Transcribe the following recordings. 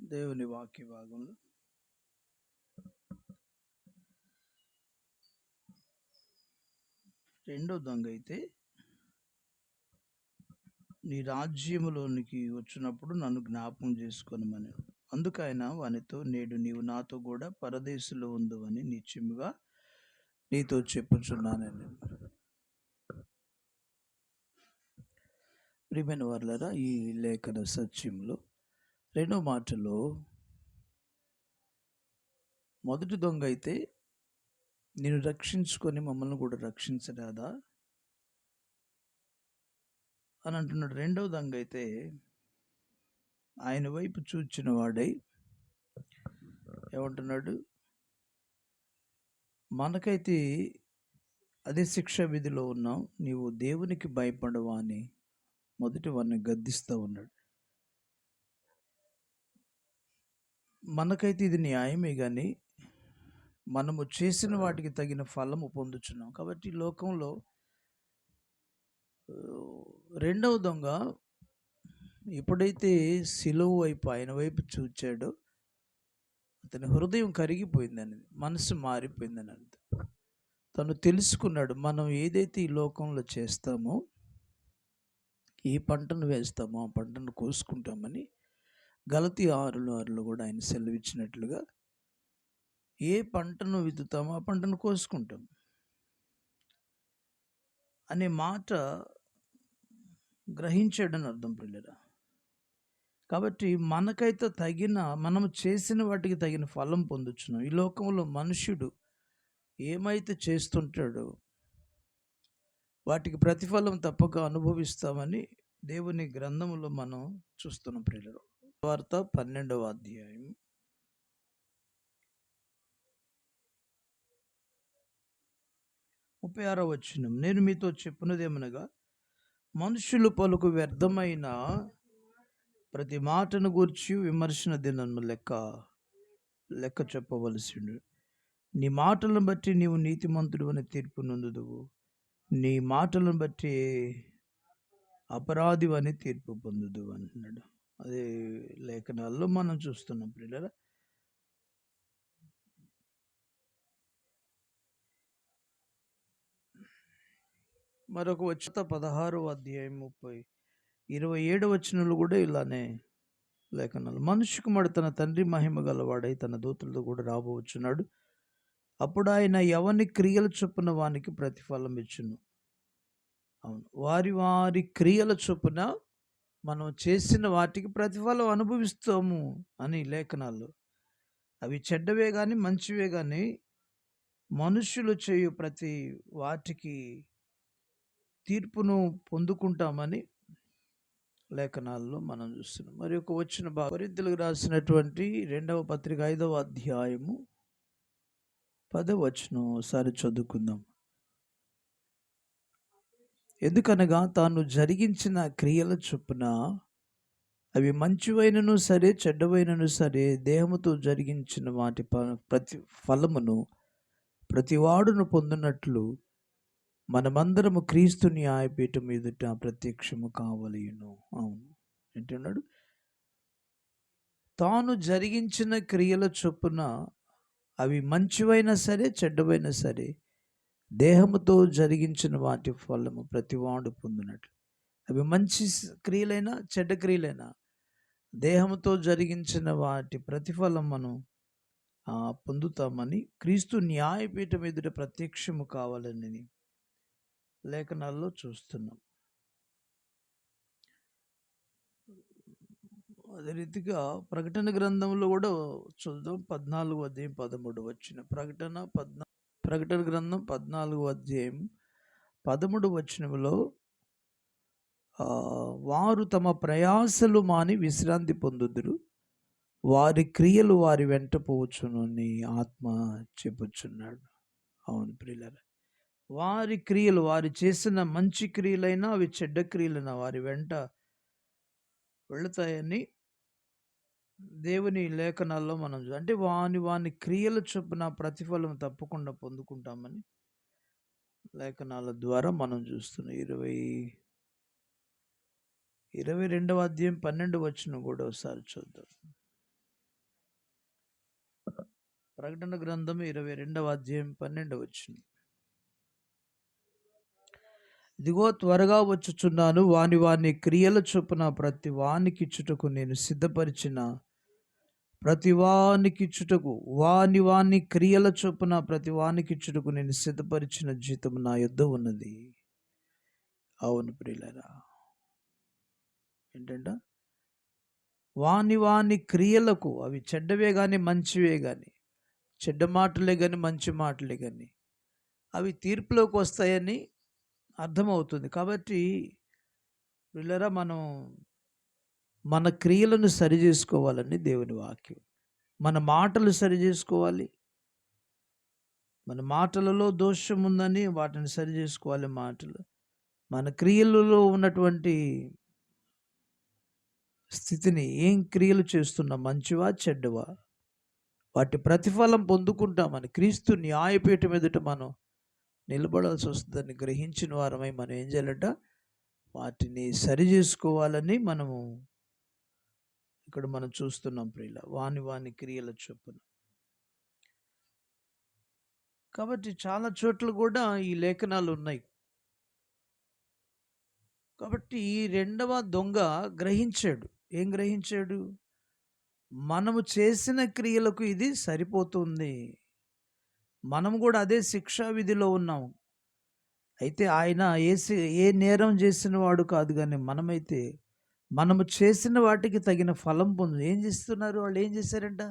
దేవుని వాక్య భాగంలో. రెండో దొంగ అయితే నీ రాజ్యములోనికి వచ్చినప్పుడు నన్ను జ్ఞాపకం చేసుకోనమని. అందుకు ఆయన వానితో నేడు నీవు నాతో కూడా పరదేశంలో ఉందవని నిత్యముగా నీతో చెప్పుచున్నానని. ప్రియమైన వర్లరా ఈ లేఖన సత్యంలో రెండో మాటలో మొదటి దొంగ అయితే నేను రక్షించుకొని మమ్మల్ని కూడా రక్షించరాదా? అని అంటున్నాడు. రెండవ దొంగ అయితే ఆయన వైపు చూచిన వాడై ఏమంటున్నాడు? మనకైతే అదే శిక్ష విధిలో ఉన్నాం. నీవు దేవునికి భయపడవా అని మొదటి వాడిని గద్దిస్తూ ఉన్నాడు. మనకైతే ఇది న్యాయమే కానీ మనము చేసిన వాటికి తగిన ఫలము పొందుచున్నాం. కాబట్టి లోకంలో రెండవ దొంగ ఎప్పుడైతే సిలువ వైపు ఆయన వైపు చూచాడో అతని హృదయం కరిగిపోయింది అనేది మనసు మారిపోయిందని అర్థం తను తెలుసుకున్నాడు మనం ఏదైతే ఈ లోకంలో చేస్తామో ఏ పంటను వేస్తామో ఆ పంటను కోసుకుంటామని గలతి ఆరులు ఆరులు కూడా ఆయన సెలవిచ్చినట్లుగా ఏ పంటను విత్తుతామో ఆ పంటను కోసుకుంటాం. అనే మాట గ్రహించాడని అర్థం పిల్లరా కాబట్టి మనకైతే తగిన మనం చేసిన వాటికి తగిన ఫలం పొందుచున్నాం. ఈ లోకంలో మనుష్యుడు ఏమైతే చేస్తుంటాడో వాటికి ప్రతిఫలం తప్పక అనుభవిస్తామని దేవుని గ్రంథంలో మనం చూస్తున్నాం ప్రియులు వార్త పన్నెండవ అధ్యాయం. ముప్పై ఆరో వచ్చిన నేను మీతో చెప్పినదేమనగా మనుషులు పలుకు వ్యర్థమైన ప్రతి మాటను గూర్చి విమర్శన దినము లెక్క లెక్క చెప్పవలసిండు నీ మాటలను బట్టి నీవు నీతిమంతుడు అని తీర్పు నొందుదువు. నీ మాటలను బట్టి అపరాధి అని తీర్పు పొందుదు అంటున్నాడు అది లేఖనాల్లో మనం చూస్తున్నాం ప్రియులరా. మరొక వచ్చిన పదహారు అధ్యాయం ముప్పై ఇరవై ఏడు వచనాలు కూడా ఇలానే లేఖనాలు. మనుషు కుమారుడు తన తండ్రి మహిమ గలవాడై తన దూతలతో కూడా రాబోచున్నాడు. అప్పుడు ఆయన ఎవని క్రియల చొప్పున వానికి ప్రతిఫలం ఇచ్చును? అవును. వారి వారి క్రియల చొప్పున మనం చేసిన వాటికి ప్రతిఫలం అనుభవిస్తాము అని లేఖనాలు అవి చెడ్డవే కానీ మంచివే కానీ మనుషులు చేయు ప్రతి వాటికి తీర్పును పొందుకుంటామని లేఖనాల్లో మనం చూస్తున్నాం. మరి ఒక వచ్చిన కొరింతలకు రాసినటువంటి రెండవ పత్రిక ఐదవ అధ్యాయము పదవచనం ఒకసారి చదువుకుందాం. ఎందుకనగా తాను జరిగించిన క్రియల చొప్పున అవి మంచివైనను సరే చెడ్డవైనను సరే దేహముతో జరిగించిన వాటి ప- ప్రతి ఫలమును ప్రతివాడును పొందినట్లు మనమందరము క్రీస్తు న్యాయపీఠం ఎదుట ప్రత్యక్షము కావలేను. అవును. ఏంటన్నాడు తాను జరిగించిన క్రియల చొప్పున అవి మంచివైనా సరే చెడ్డవైనా సరే దేహముతో జరిగించిన వాటి ఫలము ప్రతివాడు పొందినట్లు. అవి మంచి క్రియలైనా చెడ్డ క్రియలైనా దేహముతో జరిగించిన వాటి ప్రతిఫలం మనం పొందుతామని క్రీస్తు న్యాయపీఠం ఎదుట ప్రత్యక్షము కావాలని లేఖనాల్లో చూస్తున్నాం. అదే రీతిగా ప్రకటన గ్రంథంలో కూడా చూద్దాం పద్నాలుగు అధ్యాయం పదమూడు వచ్చిన ప్రకటన పద్నా ప్రకటన గ్రంథం పద్నాలుగు అధ్యాయం పదమూడు వచనంలో వారు తమ ప్రయాసలు మాని విశ్రాంతి పొందుదురు. వారి క్రియలు వారి వెంట పోవచ్చును అని ఆత్మ చెప్పుచున్నాడు. అవును ప్రియుల వారి క్రియలు వారు చేసిన మంచి క్రియలైనా అవి చెడ్డ క్రియలైనా వారి వెంట వెళుతాయని దేవుని లేఖనాల్లో మనం చూ- అంటే వాని వాని క్రియల చొప్పున ప్రతిఫలం తప్పకుండా పొందుకుంటామని లేఖనాల ద్వారా మనం చూస్తున్నాం. ఇరవై ఇరవై రెండవ అధ్యాయం పన్నెండు వచ్చిన కూడా ఒకసారి చూద్దాం. ప్రకటన గ్రంథం ఇరవై రెండవ అధ్యాయం పన్నెండు వచ్చింది ఇదిగో త్వరగా వచ్చుచున్నాను వాని వాని క్రియల చొప్పున ప్రతి వానికి చుటకు నేను సిద్ధపరిచిన ప్రతి చుటకు వాని వాని క్రియల చొప్పున ప్రతివానికి చుటకు నేను సిద్ధపరిచిన జీతం నా యుద్ధ ఉన్నది. అవును ప్రియులరా. ఏంటంట వాని వాని క్రియలకు అవి చెడ్డవే కానీ మంచివే కానీ చెడ్డ మాటలే కానీ మంచి మాటలే కానీ అవి తీర్పులోకి వస్తాయని అర్థమవుతుంది. కాబట్టి పిల్లరా మనం మన క్రియలను సరి చేసుకోవాలని దేవుని వాక్యం. మన మాటలు సరి చేసుకోవాలి. మన మాటలలో దోషం ఉందని వాటిని సరి చేసుకోవాలి మాటలు. మన క్రియలలో ఉన్నటువంటి స్థితిని ఏం క్రియలు చేస్తున్నాం మంచివా చెడ్డవా? వాటి ప్రతిఫలం పొందుకుంటామని క్రీస్తు న్యాయపీఠం ఎదుట మనం నిలబడాల్సి వస్తుందని గ్రహించిన వారమై మనం ఏం చేయాలంట? వాటిని సరి చేసుకోవాలని మనము ఇక్కడ మనం చూస్తున్నాం ప్రియుల వాని వాని క్రియల చొప్పున. కాబట్టి చాలా చోట్ల కూడా ఈ లేఖనాలు ఉన్నాయి. కాబట్టి ఈ రెండవ దొంగ గ్రహించాడు. ఏం గ్రహించాడు? మనము చేసిన క్రియలకు ఇది సరిపోతుంది. మనం కూడా అదే శిక్షా విధిలో ఉన్నాం అయితే ఆయన ఏ ఏ నేరం చేసిన వాడు కాదు కానీ మనమైతే మనము చేసిన వాటికి తగిన ఫలం పొందు ఏం చేస్తున్నారు? వాళ్ళు ఏం చేశారంట?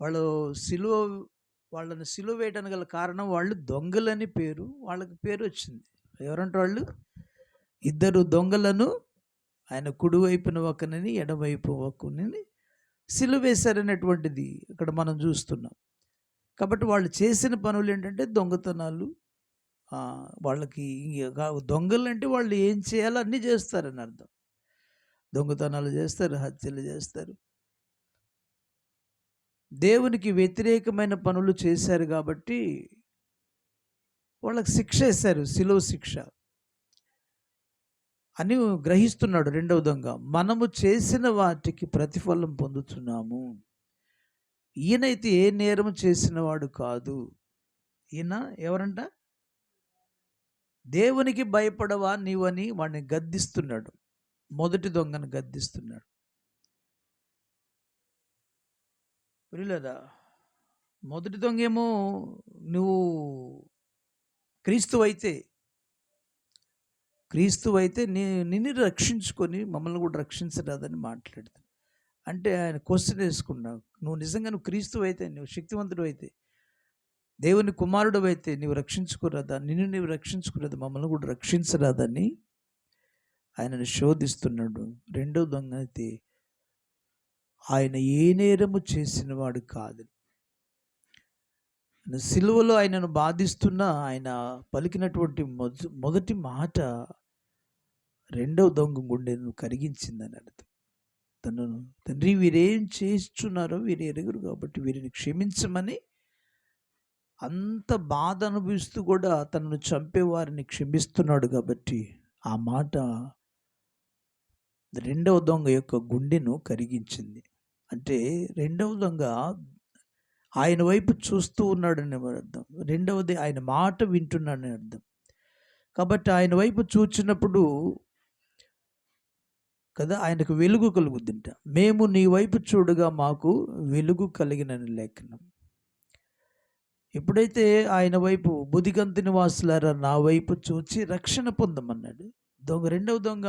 వాళ్ళు సిలువ వాళ్ళని సిలువ వేయడానికి గల కారణం వాళ్ళు దొంగలని పేరు వాళ్ళకి పేరు వచ్చింది. ఎవరంటే వాళ్ళు? ఇద్దరు దొంగలను ఆయన కుడివైపున ఒకనని ఎడవైపు ఒకనని సిలువేశారనేటువంటిది ఇక్కడ మనం చూస్తున్నాం. కాబట్టి వాళ్ళు చేసిన పనులు ఏంటంటే దొంగతనాలు. వాళ్ళకి దొంగలు అంటే వాళ్ళు ఏం చేయాలో అన్నీ చేస్తారని అర్థం. దొంగతనాలు చేస్తారు హత్యలు చేస్తారు. దేవునికి వ్యతిరేకమైన పనులు చేశారు కాబట్టి వాళ్ళకి శిక్ష వేశారు సిలువ శిక్ష. అని గ్రహిస్తున్నాడు రెండవ దొంగ. మనము చేసిన వాటికి ప్రతిఫలం పొందుతున్నాము ఈయనైతే ఏ నేరం చేసినవాడు కాదు. ఈయన ఎవరంట? దేవునికి భయపడవా నీవని వాడిని గద్దిస్తున్నాడు. మొదటి దొంగను గద్దిస్తున్నాడు. ప్రియులదా మొదటి దొంగ ఏమో నువ్వు క్రీస్తు అయితే క్రీస్తు అయితే నీ నిన్ను రక్షించుకొని మమ్మల్ని కూడా రక్షించరాదని మాట్లాడుతాను అంటే ఆయన క్వశ్చన్ వేసుకున్నావు నువ్వు నిజంగా నువ్వు క్రీస్తు అయితే నువ్వు శక్తివంతుడు అయితే దేవుని కుమారుడు అయితే నువ్వు రక్షించుకురాదా నిన్ను నీవు రక్షించుకురాదు మమ్మల్ని కూడా రక్షించరాదని ఆయనను శోధిస్తున్నాడు రెండో దొంగ అయితే ఆయన ఏ నేరము చేసిన వాడు కాదు సిలువలో ఆయనను బాధిస్తున్న ఆయన పలికినటువంటి మొదటి మాట రెండవ దొంగ గుండెను కరిగించిందని అర్థం. తను తండ్రి వీరేం చేస్తున్నారో వీరు ఎరుగురు కాబట్టి వీరిని క్షమించమని అంత బాధ అనుభవిస్తూ కూడా తనను చంపేవారిని క్షమిస్తున్నాడు కాబట్టి ఆ మాట రెండవ దొంగ యొక్క గుండెను కరిగించింది. అంటే రెండవ దొంగ ఆయన వైపు చూస్తూ ఉన్నాడని అర్థం? రెండవది ఆయన మాట వింటున్నాడని అర్థం. కాబట్టి ఆయన వైపు చూచినప్పుడు కదా ఆయనకు వెలుగు కలుగుద్దింట. మేము నీ వైపు చూడగా మాకు వెలుగు కలిగిన లేఖనం. ఎప్పుడైతే ఆయన వైపు బుదిగంతి నివాసులారా నా వైపు చూచి రక్షణ పొందమన్నాడు దొంగ రెండవ దొంగ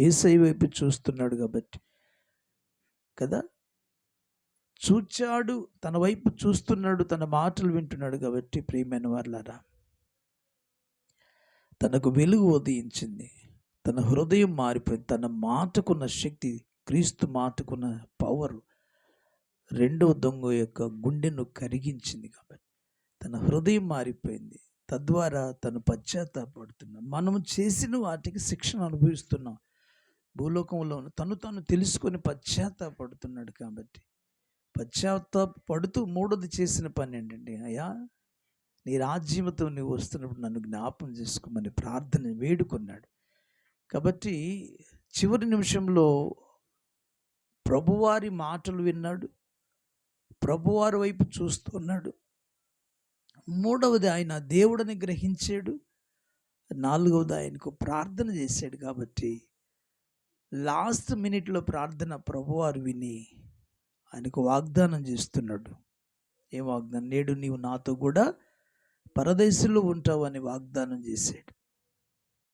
ఏసై వైపు చూస్తున్నాడు కాబట్టి కదా? చూచాడు తన వైపు చూస్తున్నాడు తన మాటలు వింటున్నాడు కాబట్టి ప్రియమైన వాళ్ళారా తనకు వెలుగు ఉదయించింది. తన హృదయం మారిపోయింది. తన మాటకున్న శక్తి క్రీస్తు మాటకున్న పవర్ రెండవ దొంగ యొక్క గుండెను కరిగించింది కాబట్టి తన హృదయం మారిపోయింది. తద్వారా తను పశ్చాత్తాపడుతున్నాం మనము చేసిన వాటికి శిక్షణ అనుభవిస్తున్నాం. భూలోకంలో తను తను తెలుసుకొని పశ్చాత్తాపడుతున్నాడు కాబట్టి. పశ్చాత్తాపడుతూ మూడోది చేసిన పని ఏంటండి అయ్యా నీ రాజ్యంతో నువ్వు వస్తున్నప్పుడు నన్ను జ్ఞాపం చేసుకోమని ప్రార్థన వేడుకున్నాడు. కాబట్టి చివరి నిమిషంలో ప్రభువారి మాటలు విన్నాడు. ప్రభువారి వైపు చూస్తున్నాడు మూడవది ఆయన దేవుడిని గ్రహించాడు. నాలుగవది ఆయనకు ప్రార్థన చేశాడు కాబట్టి లాస్ట్ మినిట్లో ప్రార్థన ప్రభువారు విని ఆయనకు వాగ్దానం చేస్తున్నాడు. ఏ వాగ్దానం? నేడు నీవు నాతో కూడా పరదేశంలో ఉంటావు అని వాగ్దానం చేశాడు.